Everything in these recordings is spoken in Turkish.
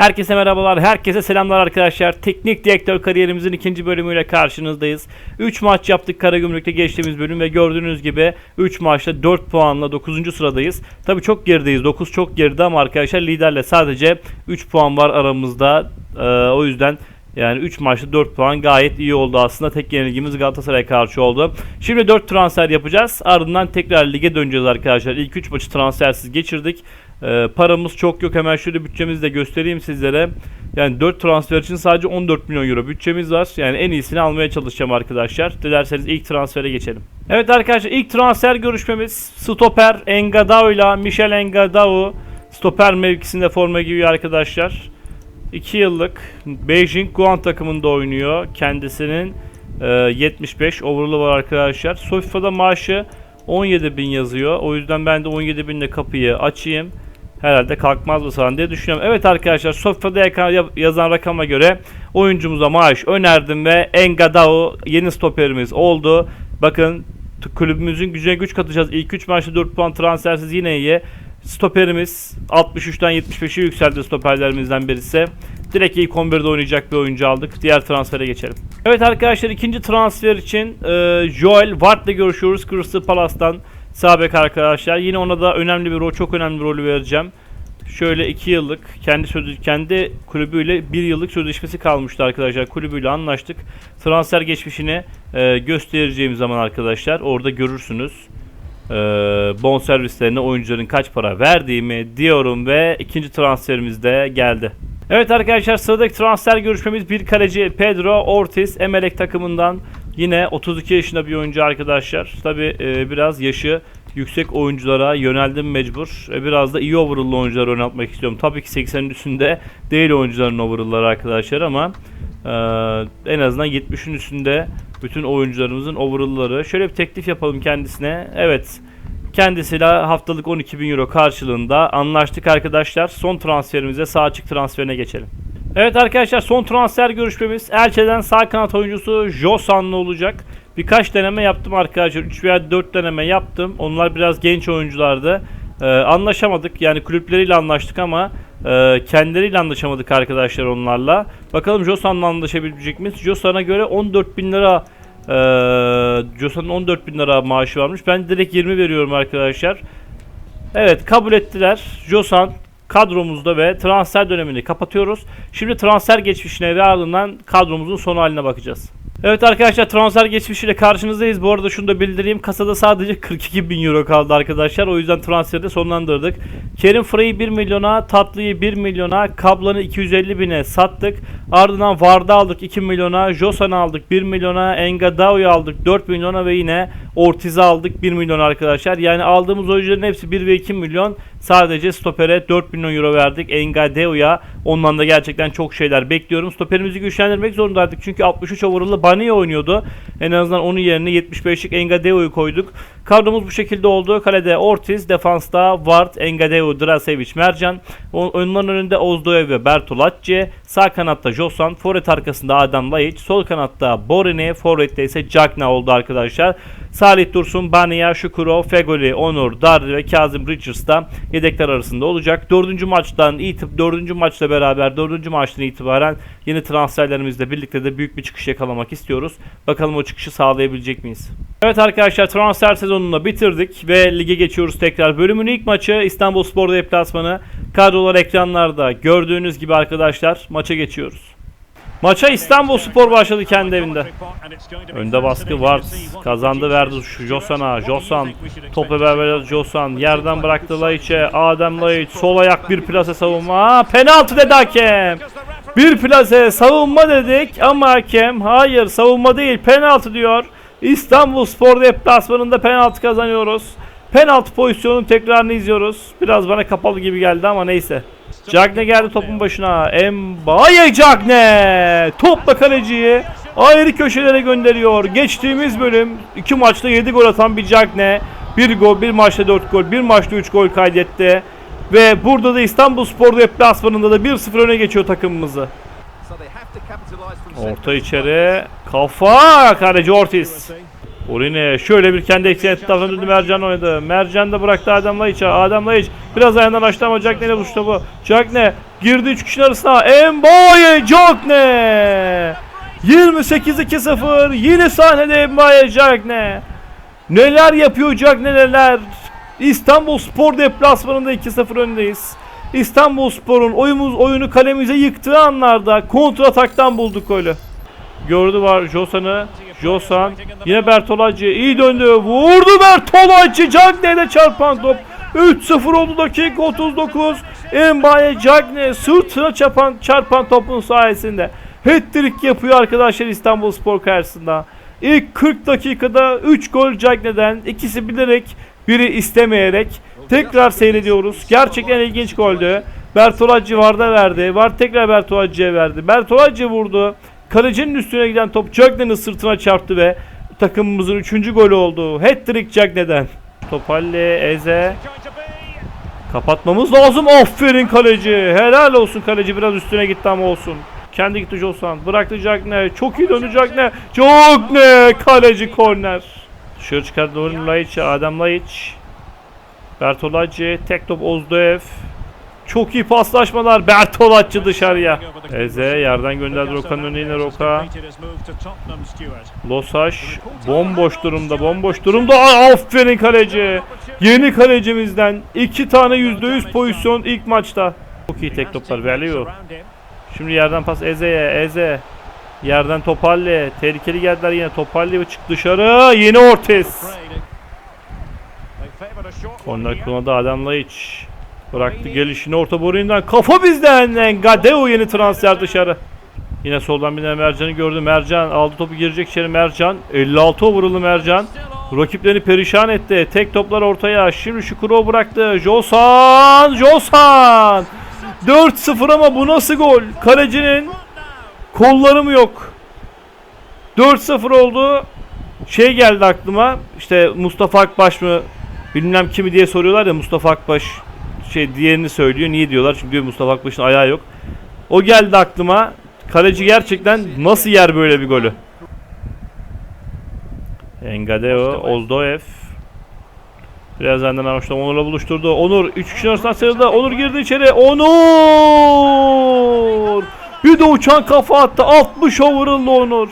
Herkese merhabalar, herkese selamlar arkadaşlar. Teknik direktör kariyerimizin ikinci bölümüyle karşınızdayız. 3 maç yaptık Karagümrük'te geçtiğimiz bölüm ve gördüğünüz gibi 3 maçta 4 puanla 9. sıradayız. Tabii çok gerideyiz. 9 çok geride ama arkadaşlar liderle sadece 3 puan var aramızda. Ee, o yüzden yani 3 maçta 4 puan gayet iyi oldu aslında. Tek yenilgimiz Galatasaray'a karşı oldu. Şimdi 4 transfer yapacağız. Ardından tekrar lige döneceğiz arkadaşlar. İlk 3 maçı transfersiz geçirdik. Ee, paramız çok yok. Hemen şöyle bütçemizi de göstereyim sizlere. Yani 4 transfer için sadece 14 milyon euro bütçemiz var. Yani en iyisini almaya çalışacağım arkadaşlar. Dilerseniz ilk transfere geçelim. Evet arkadaşlar ilk transfer görüşmemiz stoper Engadao ile Michel Engadao stoper mevkisinde forma giyiyor arkadaşlar. 2 yıllık Beijing Guan takımında oynuyor. Kendisinin e, 75 overall'ı var arkadaşlar. Sofifa'da maaşı 17 bin yazıyor. O yüzden ben de 17 binle kapıyı açayım. Herhalde kalkmaz mı falan diye düşünüyorum. Evet arkadaşlar Sofifa'da yaka- yazan rakama göre oyuncumuza maaş önerdim ve Engadao yeni stoperimiz oldu. Bakın kulübümüzün gücüne güç katacağız. İlk 3 maçta 4 puan transfersiz yine iyi. Stoperimiz 63'ten 75'e yükseldi stoperlerimizden birisi. Direkt ilk 11'de oynayacak bir oyuncu aldık. Diğer transfere geçelim. Evet arkadaşlar ikinci transfer için Joel Ward'la görüşüyoruz Crystal Palace'tan. Sağ arkadaşlar. Yine ona da önemli bir rol, çok önemli bir rolü vereceğim. Şöyle 2 yıllık kendi sözü kendi kulübüyle 1 yıllık sözleşmesi kalmıştı arkadaşlar. Kulübüyle anlaştık. Transfer geçmişini e, göstereceğim zaman arkadaşlar orada görürsünüz. E, bon servislerine oyuncuların kaç para verdiğimi diyorum ve ikinci transferimiz de geldi. Evet arkadaşlar sıradaki transfer görüşmemiz bir kaleci Pedro Ortiz Emelek takımından yine 32 yaşında bir oyuncu arkadaşlar. Tabi biraz yaşı yüksek oyunculara yöneldim mecbur. E, biraz da iyi overall'lı oyuncuları oynatmak istiyorum. Tabii ki 80'in üstünde değil oyuncuların overall'ları arkadaşlar ama e, en azından 70'in üstünde bütün oyuncularımızın overall'ları. Şöyle bir teklif yapalım kendisine. Evet. Kendisiyle haftalık 12 bin euro karşılığında anlaştık arkadaşlar. Son transferimize sağ açık transferine geçelim. Evet arkadaşlar son transfer görüşmemiz Elche'den sağ kanat oyuncusu Josan'la olacak. Birkaç deneme yaptım arkadaşlar. 3 veya 4 deneme yaptım. Onlar biraz genç oyunculardı. Ee, anlaşamadık. Yani kulüpleriyle anlaştık ama e, kendileriyle anlaşamadık arkadaşlar onlarla. Bakalım Josan'la anlaşabilecek miyiz? Josan'a göre 14 bin lira ee, Josa'nın 14 bin lira maaşı varmış. Ben direkt 20 veriyorum arkadaşlar. Evet kabul ettiler. Josan kadromuzda ve transfer dönemini kapatıyoruz. Şimdi transfer geçmişine ve ardından kadromuzun son haline bakacağız. Evet arkadaşlar transfer geçmişiyle karşınızdayız. Bu arada şunu da bildireyim. Kasada sadece 42 bin euro kaldı arkadaşlar. O yüzden transferi de sonlandırdık. Kerim Frey'i 1 milyona, Tatlı'yı 1 milyona, Kablan'ı 250 bine sattık. Ardından Vard'ı aldık 2 milyona, Josan'ı aldık 1 milyona, Engadao'yu aldık 4 milyona ve yine Ortiz'i aldık 1 milyon arkadaşlar. Yani aldığımız oyuncuların hepsi 1 ve 2 milyon. Sadece stopere 4 milyon euro verdik. Engadeo'ya ondan da gerçekten çok şeyler bekliyorum. Stoperimizi güçlendirmek zorundaydık. Çünkü 63 overall'lı Bani oynuyordu. En azından onun yerine 75'lik Engadeo'yu koyduk. Kadromuz bu şekilde oldu. Kalede Ortiz, defansta Ward, Engadeo, Drasevic, Mercan. Onların önünde Ozdoev ve Bertolacci. Sağ kanatta Josan, forvet arkasında Adam Laic, sol kanatta Borini, forvette ise Cagna oldu arkadaşlar. Salih Dursun, Bania, Şukurov, Fegoli, Onur, Dardi ve Kazım Richards da yedekler arasında olacak. Dördüncü maçtan itip dördüncü maçla beraber dördüncü maçtan itibaren yeni transferlerimizle birlikte de büyük bir çıkış yakalamak istiyoruz. Bakalım o çıkışı sağlayabilecek miyiz? Evet arkadaşlar transfer sezonunu bitirdik ve lige geçiyoruz tekrar. Bölümün ilk maçı İstanbul Spor deplasmanı. Kadrolar ekranlarda gördüğünüz gibi arkadaşlar maça geçiyoruz. Maça İstanbul Spor başladı kendi evinde. Önde baskı var. Kazandı verdi şu Josan'a. Josan topu beraber Josan yerden bıraktı Laiç'e. Adem Laiç sol ayak bir plase savunma. Penaltı dedi hakem. Bir plase savunma dedik ama hakem hayır savunma değil penaltı diyor. İstanbul Spor deplasmanında penaltı kazanıyoruz. Penaltı pozisyonunun tekrarını izliyoruz. Biraz bana kapalı gibi geldi ama neyse. Cagne geldi topun başına. Mbaye Cagne topla kaleciyi ayrı köşelere gönderiyor. Geçtiğimiz bölüm iki maçta 7 gol atan bir Cagne. Bir gol, bir maçta 4 gol, bir maçta 3 gol kaydetti. Ve burada da İstanbul Spor deplasmanında da 1-0 öne geçiyor takımımızı. Orta içeri. Kafa kaleci Ortiz. Orine şöyle bir kendi eksiğine etrafına döndü Mercan oynadı. Mercan da bıraktı Adem Laiç'e. Adem Laiç biraz ayağından açtı ama Jack neyle buluştu bu? Jack ne? Girdi 3 kişinin arasına. Mbaye Cagne. 28-2-0. Yine sahnede Mbaye Cagne. Neler yapıyor Cagne neler. İstanbul Spor deplasmanında 2-0 öndeyiz. İstanbul Spor'un oyumuz oyunu kalemize yıktığı anlarda kontra ataktan bulduk golü. Gördü var Josan'ı. Josan yine Bertolacı iyi döndü. Vurdu Bertolacı. Cagne'de çarpan top. 3-0 oldu dakika 39. Mbaye Cagne sırtına çarpan, çarpan topun sayesinde. Hat-trick yapıyor arkadaşlar İstanbul Spor karşısında. İlk 40 dakikada 3 gol Cagne'den. ikisi bilerek biri istemeyerek. Tekrar seyrediyoruz. Gerçekten ilginç goldü. Bertolacı Varda verdi. Var tekrar Bertolacı'ya verdi. Bertolacı vurdu. Kalecinin üstüne giden top Cagne'nin sırtına çarptı ve takımımızın 3. golü oldu. Hat-trick Cagne'den. Topalle, Eze. Kapatmamız lazım. Aferin kaleci. Helal olsun kaleci. Biraz üstüne gitti ama olsun. Kendi gitti Josan. Bıraktı Cagne. Çok iyi döndü Cagne. Cagne. Kaleci korner. Dışarı çıkardı Dorin Laiç. Adem Laiç. Bertolacci. Tek top Ozdoev. Çok iyi paslaşmalar. Bertolacci dışarıya. Eze yerden gönderdi Roka'nın önüne Roka. Losaş bomboş durumda bomboş durumda. Ay, aferin kaleci. Yeni kalecimizden iki tane %100 pozisyon ilk maçta. Çok iyi tek toplar veriyor şimdi yerden pas Eze'ye Eze. Yerden Topalle tehlikeli geldiler yine. Topalle ve çık dışarı. Yine Ortiz. Korner kullandı Adem Laiç bıraktı gelişini orta boruğundan kafa bizden Gadeo yeni transfer dışarı Yine soldan bir Mercan'ı gördü. Mercan aldı topu girecek içeri Mercan. 56 vuruldu Mercan. Rakiplerini perişan etti. Tek toplar ortaya. Şimdi Şukurov bıraktı. Josan! Josan! 4-0 ama bu nasıl gol? Kalecinin kolları mı yok? 4-0 oldu. Şey geldi aklıma. İşte Mustafa Akbaş mı bilmem kimi diye soruyorlar ya Mustafa Akbaş şey diğerini söylüyor. Niye diyorlar? Çünkü diyor Mustafa Akbaş'ın ayağı yok. O geldi aklıma. Kaleci gerçekten nasıl yer böyle bir golü? Engadeo, Oldoev. Biraz benden amaçla Onur'la buluşturdu. Onur 3 kişinin arasından sıyrıldı. Onur girdi içeri. Onur! Bir de uçan kafa attı. 60 overall'lı Onur.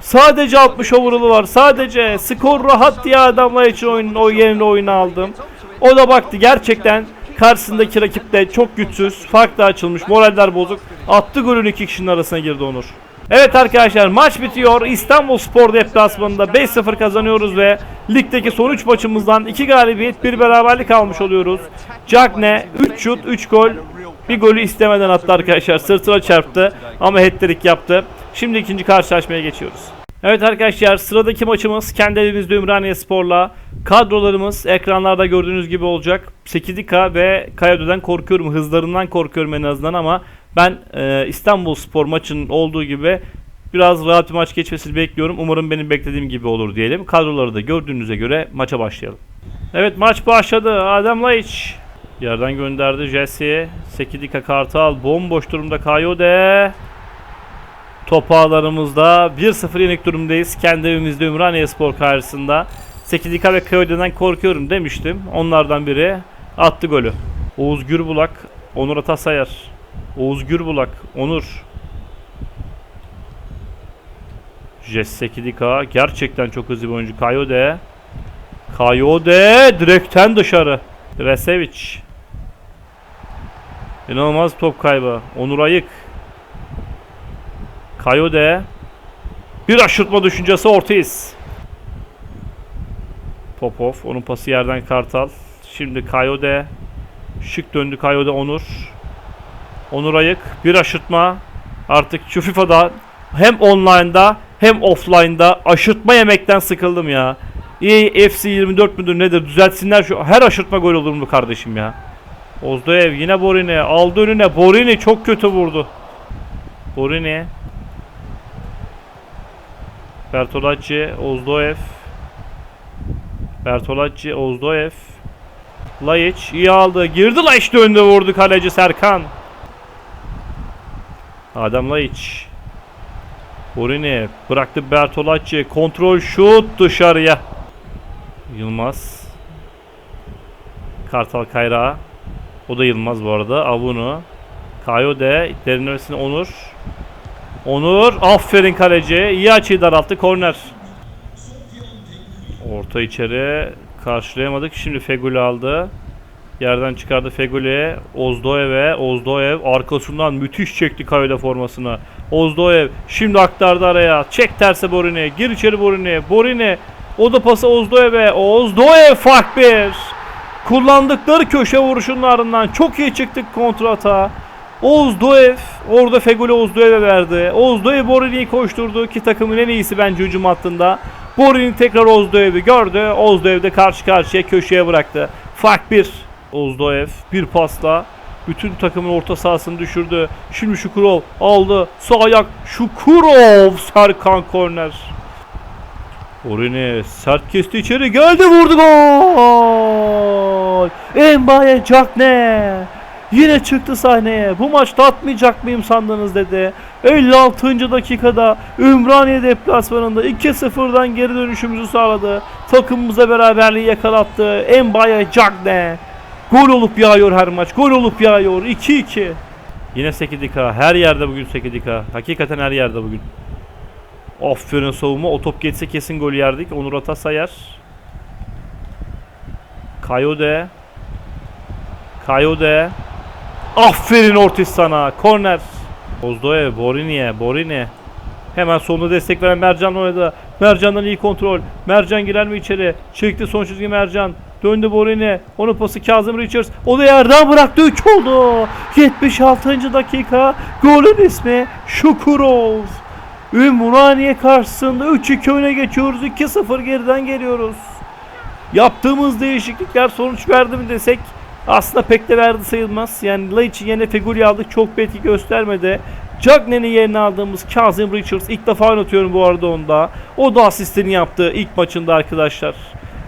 Sadece 60 overall'ı var. Sadece skor rahat diye adamlar için oyunun o yerine oyunu aldım. O da baktı gerçekten karşısındaki rakip de çok güçsüz. Fark da açılmış. Moraller bozuk. Attı golün iki kişinin arasına girdi Onur. Evet arkadaşlar maç bitiyor. İstanbul Spor deplasmanında 5-0 kazanıyoruz ve ligdeki son 3 maçımızdan 2 galibiyet 1 beraberlik almış oluyoruz. Cagne 3 şut 3 gol. Bir golü istemeden attı arkadaşlar. Sırtına çarptı ama hat-trick yaptı. Şimdi ikinci karşılaşmaya geçiyoruz. Evet arkadaşlar sıradaki maçımız kendi evimizde Ümraniye Spor'la. Kadrolarımız ekranlarda gördüğünüz gibi olacak. 8K ve Kayado'dan korkuyorum. Hızlarından korkuyorum en azından ama ben e, İstanbul Spor maçının olduğu gibi biraz rahat bir maç geçmesini bekliyorum. Umarım benim beklediğim gibi olur diyelim. Kadroları da gördüğünüze göre maça başlayalım. Evet maç başladı. Adem Laiç yerden gönderdi Jesse'ye. 8K Kartal bomboş durumda Kayode. Top ağlarımızda 1-0 yenik durumdayız. Kendi evimizde Ümraniye Spor karşısında. 8 ve Köyde'den korkuyorum demiştim. Onlardan biri attı golü. Oğuz Gürbulak, Onur Atasayar. Oğuz Gürbulak, Onur. Jessekidika gerçekten çok hızlı bir oyuncu. Kayode. Kayode direkten dışarı. Dresevic. İnanılmaz top kaybı. Onur Ayık. Kayode. Bir aşırtma düşüncesi Ortiz. Popov. Onun pası yerden Kartal. Şimdi Kayode. Şık döndü Kayode Onur. Onur Ayık. Bir aşırtma. Artık şu FIFA'da hem online'da hem offline'da aşırtma yemekten sıkıldım ya. EA FC 24 müdür nedir düzeltsinler şu her aşırtma gol olur mu kardeşim ya. Ozdoev yine Borini aldı önüne Borini çok kötü vurdu. Borini Bertolacci, Ozdoev. Bertolacci, Ozdoev. Laiç iyi aldı. Girdi Laiç döndü vurdu kaleci Serkan. Adem Laiç. Borini bıraktı Bertolacci. Kontrol şut dışarıya. Yılmaz. Kartal Kayra. O da Yılmaz bu arada. Avunu. Kayode derinlemesine Onur. Onur aferin kaleci. İyi açıyı daralttı. Korner. Orta içeri karşılayamadık. Şimdi Feguli aldı. Yerden çıkardı Feguli. Ozdoev'e. Ozdoev arkasından müthiş çekti Kayode formasını. Ozdoev şimdi aktardı araya. Çek terse Borini. Gir içeri Borini. Borini. O da pası Ozdoev'e. Ozdoev fark bir. Kullandıkları köşe vuruşunun ardından çok iyi çıktık kontrata. Oğuz Doev orada Feguli Oğuz Doev'e verdi. Oğuz Doev Borini'yi koşturdu ki takımın en iyisi bence hücum hattında. Borini tekrar Oğuz Doev'i gördü. Oğuz Doev de karşı karşıya köşeye bıraktı. Fark bir. Oğuz Doev bir pasla bütün takımın orta sahasını düşürdü. Şimdi Şukurov aldı. Sağ ayak Şukurov Serkan korner. Borini sert kesti içeri geldi vurdu gol. Embaye Cakne. Yine çıktı sahneye. Bu maçta atmayacak mıyım sandınız dedi. 56. dakikada Ümraniye deplasmanında 2-0'dan geri dönüşümüzü sağladı. Takımımıza beraberliği yakalattı. Embaye Cagne. Gol olup yağıyor her maç. Gol olup yağıyor. 2-2. Yine Sekidika. Her yerde bugün Sekidika. Hakikaten her yerde bugün. Aferin savunma. O top geçse kesin gol yerdik. Onur Atasayar. Kayode. Kayode. Aferin Ortiz sana. Korner. Ozdoev, Borini'ye, Borini. Hemen sonunda destek veren Mercan oynadı. Mercan'dan iyi kontrol. Mercan girer mi içeri? Çekti son çizgi Mercan. Döndü Borini. Onun pası Kazım Richards. O da yerden bıraktı. 3 oldu. 76. dakika. Golün ismi Şukurov. Ümraniye karşısında 3-2 öne geçiyoruz. 2-0 geriden geliyoruz. Yaptığımız değişiklikler sonuç verdi mi desek aslında pek de verdi sayılmaz. Yani Laiç'i yerine Feguli aldık çok bir etki göstermedi. Cagney'in yerine aldığımız Kazım Richards ilk defa oynatıyorum bu arada onda. O da asistini yaptı ilk maçında arkadaşlar.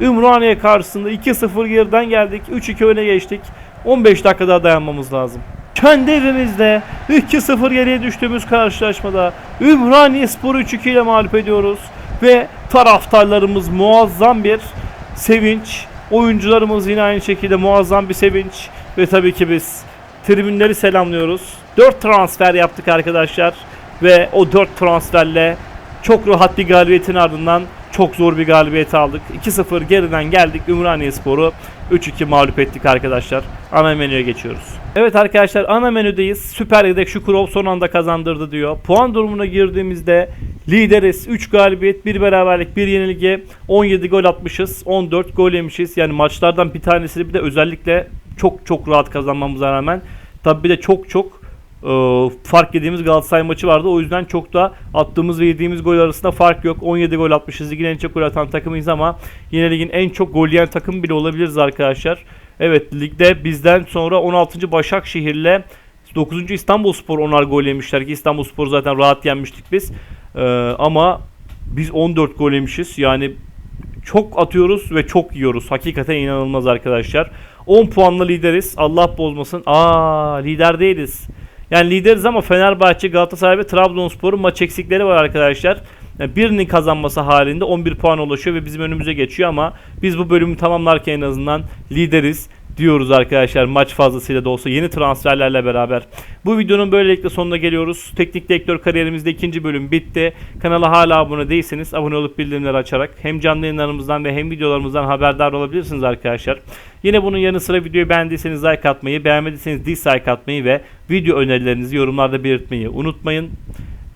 Ümraniye karşısında 2-0 geriden geldik. 3-2 öne geçtik. 15 dakika daha dayanmamız lazım. Kendi evimizde 2-0 geriye düştüğümüz karşılaşmada Ümraniye Spor'u 3-2 ile mağlup ediyoruz. Ve taraftarlarımız muazzam bir sevinç. Oyuncularımız yine aynı şekilde muazzam bir sevinç. Ve tabii ki biz tribünleri selamlıyoruz. 4 transfer yaptık arkadaşlar. Ve o 4 transferle çok rahat bir galibiyetin ardından çok zor bir galibiyet aldık. 2-0 geriden geldik. Ümraniye Sporu 3-2 mağlup ettik arkadaşlar. Ana menüye geçiyoruz. Evet arkadaşlar ana menüdeyiz. Süper Lig'de Şukurov son anda kazandırdı diyor. Puan durumuna girdiğimizde lideriz. 3 galibiyet, 1 beraberlik, 1 yenilgi. 17 gol atmışız. 14 gol yemişiz. Yani maçlardan bir tanesini bir de özellikle çok çok rahat kazanmamıza rağmen tabi bir de çok çok e, fark yediğimiz Galatasaray maçı vardı. O yüzden çok da attığımız ve yediğimiz gol arasında fark yok. 17 gol atmışız. Ligin en çok gol atan takımıyız ama yine ligin en çok gol yiyen takım bile olabiliriz arkadaşlar. Evet ligde bizden sonra 16. Başakşehir'le 9. İstanbulspor onar gol yemişler ki İstanbulspor zaten rahat yenmiştik biz. E, ama biz 14 gol yemişiz. Yani çok atıyoruz ve çok yiyoruz. Hakikaten inanılmaz arkadaşlar. 10 puanla lideriz. Allah bozmasın. Aa lider değiliz. Yani lideriz ama Fenerbahçe, Galatasaray ve Trabzonspor'un maç eksikleri var arkadaşlar. Yani birinin kazanması halinde 11 puan ulaşıyor ve bizim önümüze geçiyor ama biz bu bölümü tamamlarken en azından lideriz diyoruz arkadaşlar maç fazlasıyla da olsa yeni transferlerle beraber. Bu videonun böylelikle sonuna geliyoruz. Teknik direktör kariyerimizde ikinci bölüm bitti. Kanala hala abone değilseniz abone olup bildirimleri açarak hem canlı yayınlarımızdan ve hem videolarımızdan haberdar olabilirsiniz arkadaşlar. Yine bunun yanı sıra videoyu beğendiyseniz like atmayı, beğenmediyseniz dislike atmayı ve video önerilerinizi yorumlarda belirtmeyi unutmayın.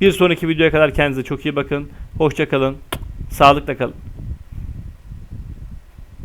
Bir sonraki videoya kadar kendinize çok iyi bakın. Hoşçakalın. Sağlıkla kalın.